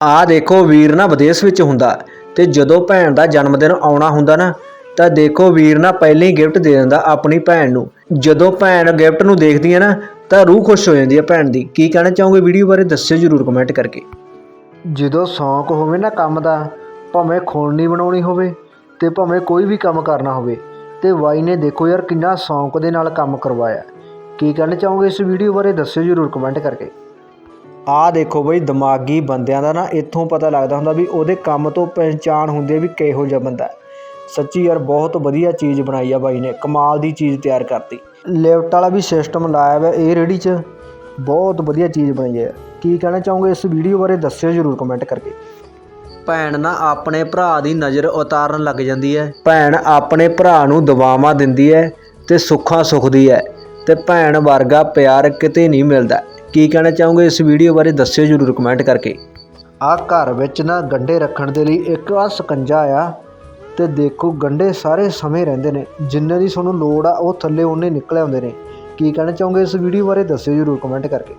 ਆ ਦੇਖੋ ਵੀਰ ਨਾ ਵਿਦੇਸ਼ ਵਿੱਚ ਹੁੰਦਾ ਤੇ ਜਦੋਂ ਭੈਣ ਦਾ ਜਨਮ ਦਿਨ ਆਉਣਾ ਹੁੰਦਾ ਨਾ, ਤਾਂ ਦੇਖੋ ਵੀਰ ਨਾ ਪਹਿਲਾਂ ਹੀ ਗਿਫਟ ਦੇ ਦਿੰਦਾ ਆਪਣੀ ਭੈਣ ਨੂੰ। ਜਦੋਂ ਭੈਣ ਗਿਫਟ ਨੂੰ ਦੇਖਦੀ ਹੈ ਨਾ, ਤਾਂ ਰੂਹ ਖੁਸ਼ ਹੋ ਜਾਂਦੀ ਹੈ ਭੈਣ ਦੀ। ਕੀ ਕਹਿਣਾ ਚਾਹੋਗੇ ਵੀਡੀਓ ਬਾਰੇ, ਦੱਸਿਓ ਜਰੂਰ ਕਮੈਂਟ ਕਰਕੇ। ਜਦੋਂ ਸ਼ੌਂਕ ਹੋਵੇ ਨਾ ਕੰਮ ਦਾ, ਭਾਵੇਂ ਖੋਲਣੀ ਬਣਾਉਣੀ ਹੋਵੇ ਤੇ ਭਾਵੇਂ ਕੋਈ ਵੀ ਕੰਮ ਕਰਨਾ ਹੋਵੇ, ਤੇ ਬਾਈ ਨੇ ਦੇਖੋ ਯਾਰ ਕਿੰਨਾ ਸ਼ੌਂਕ ਦੇ ਨਾਲ ਕੰਮ ਕਰਵਾਇਆ। ਕੀ ਕਹਿਣਾ ਚਾਹੋਗੇ ਇਸ ਵੀਡੀਓ ਬਾਰੇ, ਦੱਸਿਓ ਜਰੂਰ ਕਮੈਂਟ ਕਰਕੇ। ਆਹ ਦੇਖੋ ਬਈ ਦਿਮਾਗੀ ਬੰਦਿਆਂ ਦਾ ਨਾ ਇੱਥੋਂ ਪਤਾ ਲੱਗਦਾ ਹੁੰਦਾ ਵੀ ਉਹਦੇ ਕੰਮ ਤੋਂ ਪਹਿਚਾਣ ਹੁੰਦੀ ਹੈ ਵੀ ਕਿਹੋ ਜਿਹਾ ਬੰਦਾ ਹੈ। ਸੱਚੀ ਯਾਰ ਬਹੁਤ ਵਧੀਆ ਚੀਜ਼ ਬਣਾਈ ਆ ਬਾਈ ਨੇ ਕਮਾਲ ਦੀ ਚੀਜ਼ ਤਿਆਰ ਕਰਤੀ। ਲਿਫਟ ਵਾਲਾ ਵੀ ਸਿਸਟਮ ਲਾਇਆ ਹੋਇਆ ਇਹ ਰੇੜੀ 'ਚ। ਬਹੁਤ ਵਧੀਆ ਚੀਜ਼ ਬਣਾਈ ਹੈ। ਕੀ ਕਹਿਣਾ ਚਾਹੋਗੇ ਇਸ ਵੀਡੀਓ ਬਾਰੇ ਦੱਸਿਓ ਜਰੂਰ ਕਮੈਂਟ ਕਰਕੇ। ਭੈਣ ਨਾ ਆਪਣੇ ਭਰਾ ਦੀ ਨਜ਼ਰ ਉਤਾਰਨ ਲੱਗ ਜਾਂਦੀ ਹੈ। ਭੈਣ ਆਪਣੇ ਭਰਾ ਨੂੰ ਦਵਾਵਾਂ ਦਿੰਦੀ ਹੈ ਤੇ ਸੁੱਖਾਂ ਸੁਖਦੀ ਹੈ ਤੇ ਭੈਣ ਵਰਗਾ ਪਿਆਰ ਕਿਤੇ ਨਹੀਂ ਮਿਲਦਾ। ਕੀ ਕਹਿਣਾ ਚਾਹੋਗੇ ਇਸ ਵੀਡੀਓ ਬਾਰੇ ਦੱਸਿਓ ਜਰੂਰ ਕਮੈਂਟ ਕਰਕੇ। ਆ ਘਰ ਵਿੱਚ ਨਾ ਗੰਡੇ ਰੱਖਣ ਦੇ ਲਈ ਇੱਕ ਆ ਸਕੰਜਾ ਆ ਤੇ ਦੇਖੋ ਗੰਡੇ ਸਾਰੇ ਸਮੇਂ ਰਹਿੰਦੇ ਨੇ, ਜਿੰਨੇ ਦੀ ਤੁਹਾਨੂੰ ਲੋੜ ਆ ਉਹ ਥੱਲੇ ਉਹਨੇ ਨਿਕਲੇ ਆਉਂਦੇ ਨੇ। ਕੀ ਕਹਿਣਾ ਚਾਹੋਗੇ ਇਸ ਵੀਡੀਓ ਬਾਰੇ ਦੱਸਿਓ ਜਰੂਰ ਕਮੈਂਟ ਕਰਕੇ।